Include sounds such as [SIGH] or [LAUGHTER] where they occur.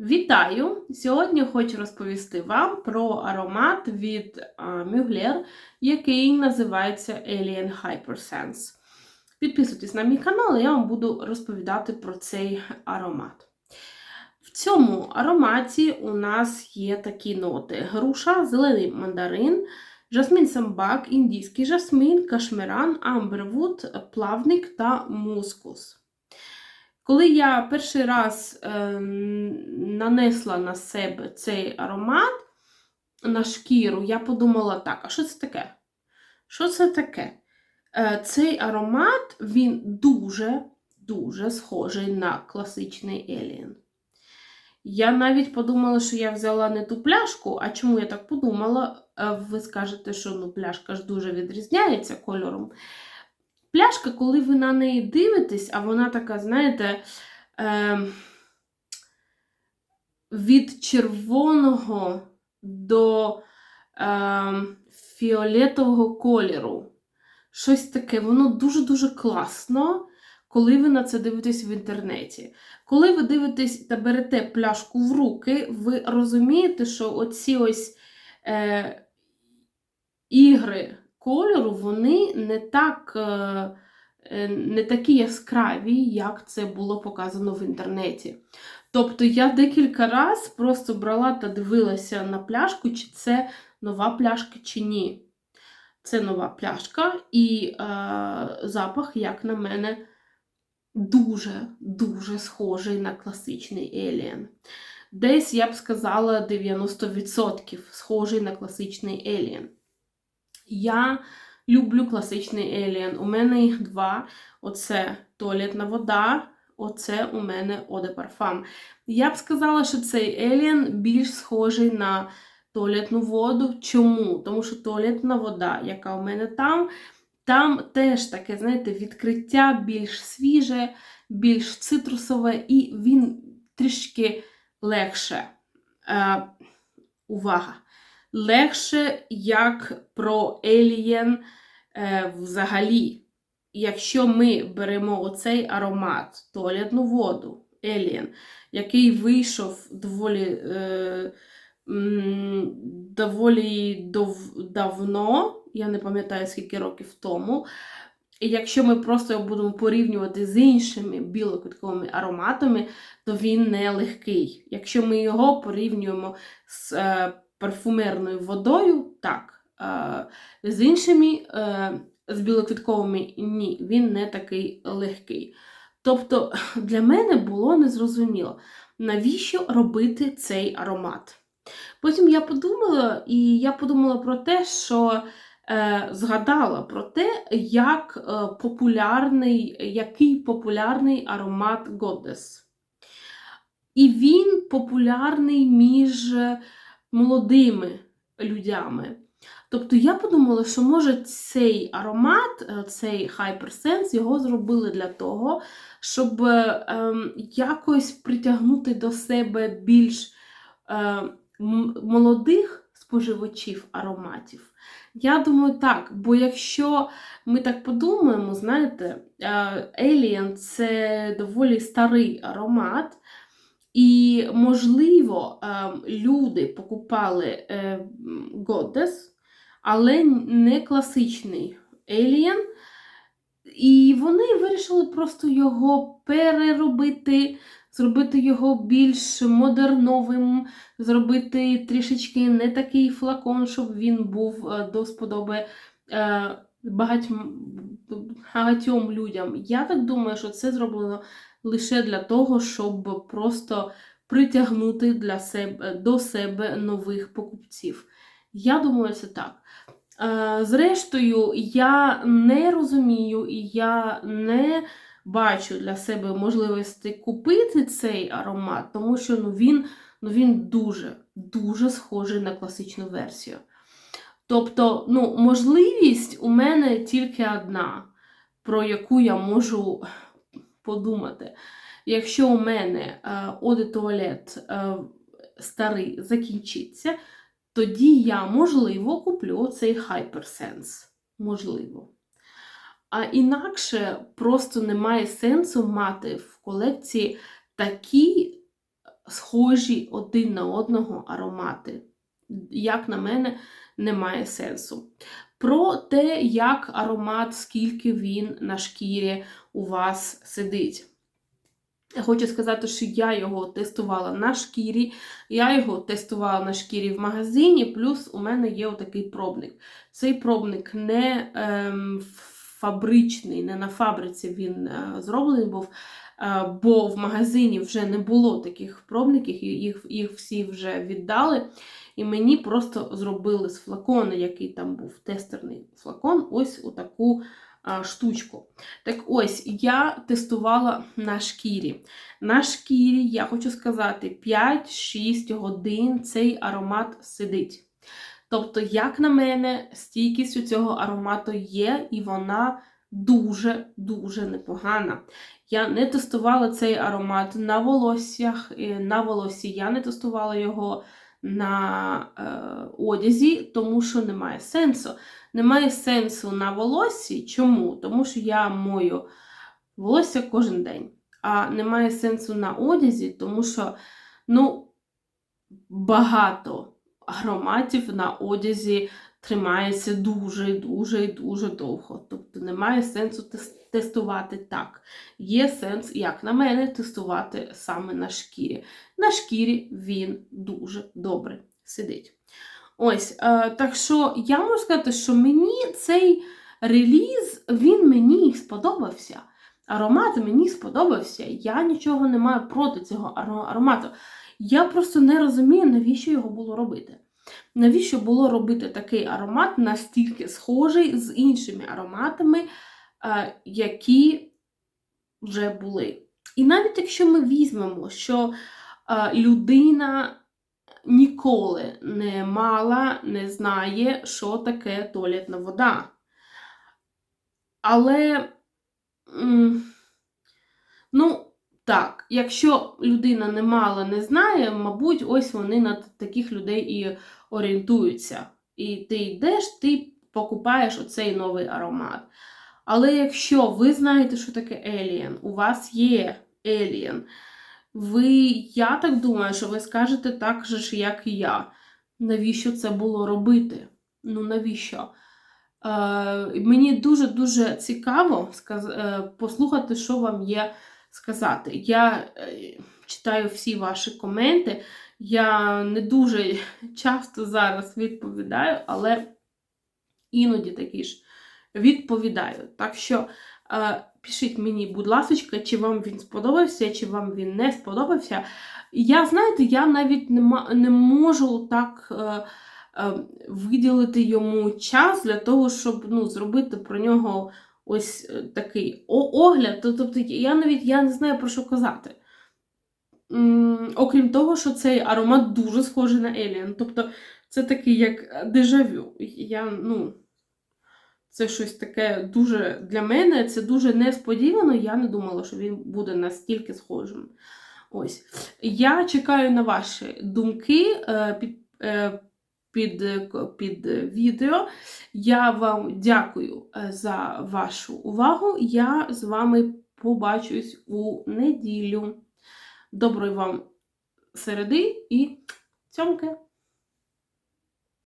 Вітаю! Сьогодні хочу розповісти вам про аромат від Mugler, який називається Alien Hypersense. Підписуйтесь на мій канал, я вам буду розповідати про цей аромат. В цьому ароматі у нас є такі ноти: груша, зелений мандарин, жасмін самбак, індійський жасмін, кашмиран, амбервуд, плавник та мускус. Коли я перший раз е, нанесла на себе цей аромат на шкіру, я подумала так, а що це таке? Що це таке? Е, цей аромат, він дуже-дуже схожий на класичний Alien. Я навіть подумала, що я взяла не ту пляшку, а чому я так подумала? Е, ви скажете, що ну, пляшка ж дуже відрізняється кольором. Пляшка, коли ви на неї дивитесь, а вона така, знаєте, е, від червоного до е, фіолетового кольору. Щось таке, воно дуже-дуже класно, коли ви на це дивитесь в інтернеті. Коли ви дивитесь та берете пляшку в руки, ви розумієте, що оці ось е, ігри кольору, вони не так, е, е, не такі яскраві, як це було показано в інтернеті. Тобто я декілька разів просто брала та дивилася на пляшку, чи це нова пляшка, чи ні. Це нова пляшка, і е, запах, як на мене, дуже-дуже схожий на класичний Alien. Десь, я б сказала, 90% схожий на класичний Alien. Я люблю класичний Alien. У мене їх два. Оце туалетна вода, оце у мене Оде парфам. Я б сказала, що цей Alien більш схожий на туалетну воду. Чому? Тому що туалетна вода, яка у мене там, там теж таке, знаєте, відкриття більш свіже, більш цитрусове, і він трішки легше. Е, Увага! Легше, як про Alien е, взагалі. Якщо ми беремо оцей аромат, туалетну воду, Alien, який вийшов доволі е, доволі дов, давно, я не пам'ятаю скільки років тому. І якщо ми просто його будемо порівнювати з іншими білоквітковими ароматами, то він не легкий. Якщо ми його порівнюємо з е, парфумерною водою, так. З іншими, е, з білоквітковими ні, він не такий легкий. Тобто, [CLEARS THROAT] для мене було незрозуміло, навіщо робити цей аромат. Потім я подумала, і я подумала про те, що е, згадала про те, як е, популярний, який популярний аромат Goddess. І він популярний між молодими людьми. Тобто я подумала, що може цей аромат, е, цей Hypersense, його зробили для того, щоб ем, якось притягнути до себе більш е, молодих споживачів ароматів. Я думаю, так, бо якщо ми так подумаємо, знаєте, е, Alien це доволі старий аромат. І, можливо, ем, люди покупали е, Goddess, але не класичний Alien. І вони вирішили просто його переробити, зробити його більш модерновим, зробити трішечки не такий флакон, щоб він був е, до сподоби е, багатьом людям. Я так думаю, що це зроблено лише для того, щоб просто притягнути для себе, до себе нових покупців. Я думаю, це так. Е, зрештою, я не розумію і я не бачу для себе можливості купити цей аромат, тому що ну, він ну, він дуже-дуже схожий на класичну версію. Тобто, ну, можливість у мене тільки одна, про яку я можу подумати. Якщо у мене оде туалет е, старий закінчиться, тоді я, можливо, куплю цей Hypersense. Можливо. А інакше просто немає сенсу мати в колекції такі схожі один на одного аромати. Як на мене, немає сенсу. Про те, як аромат, скільки він на шкірі у вас сидить. Хочу сказати, що я його тестувала на шкірі, я його тестувала на шкірі в магазині, плюс у мене є отакий пробник. Цей пробник не ем, фабричний, не на фабриці він е, зроблений був, бо в магазині вже не було таких пробників, їх, їх всі вже віддали. І мені просто зробили з флакона, який там був тестерний флакон, ось отаку а, штучку. Так ось, я тестувала на шкірі. На шкірі, я хочу сказати, 5-6 годин цей аромат сидить. Тобто, як на мене, стійкість у цього аромату є, і вона дуже-дуже непогана. Я не тестувала цей аромат на волоссях, на волосі я не тестувала його на е, одязі, тому що немає сенсу. Немає сенсу на волоссі. Чому? Тому що я мою волосся кожен день. А немає сенсу на одязі, тому що ну, багато ароматів на одязі тримається дуже, дуже і дуже довго. Тобто немає сенсу тестувати так. Є сенс, як на мене, тестувати саме на шкірі. На шкірі він дуже добре сидить. Ось, е, так що я можу сказати, що мені цей реліз, він мені сподобався. Аромат мені сподобався. Я нічого не маю проти цього аромату. Я просто не розумію, навіщо його було робити. Навіщо було робити такий аромат настільки схожий з іншими ароматами, е, які вже були. І навіть якщо ми візьмемо, що е, людина ніколи не мала, не знає, що таке туалетна вода. Але, ну, так, якщо людина не мала, не знає, мабуть, ось вони на таких людей і орієнтуються. І ти йдеш, ти покупаєш оцей новий аромат. Але якщо ви знаєте, що таке Alien, у вас є Alien, ви, я так думаю, що ви скажете так же ж, як і я. Навіщо це було робити? Ну, навіщо? Е, мені дуже-дуже цікаво е, послухати, що вам є сказати. Я е, читаю всі ваші коменти. Я не дуже часто зараз відповідаю, але іноді таки ж відповідаю. Так що е, пишіть мені, будь ласка, чи вам він сподобався, чи вам він не сподобався. Я, знаєте, я навіть не, не можу так е, е, виділити йому час для того, щоб ну, зробити про нього ось е, такий огляд. Тобто я навіть я не знаю про що казати. Окрім того, що цей аромат дуже схожий на Alien. Тобто це такий як дежавю. Я, ну, це щось таке дуже для мене, це дуже несподівано. Я не думала, що він буде настільки схожим. Ось. Я чекаю на ваші думки е, під, е, під, під відео. Я вам дякую е, за вашу увагу. Я з вами побачусь у неділю. Доброї вам середи і цьомки!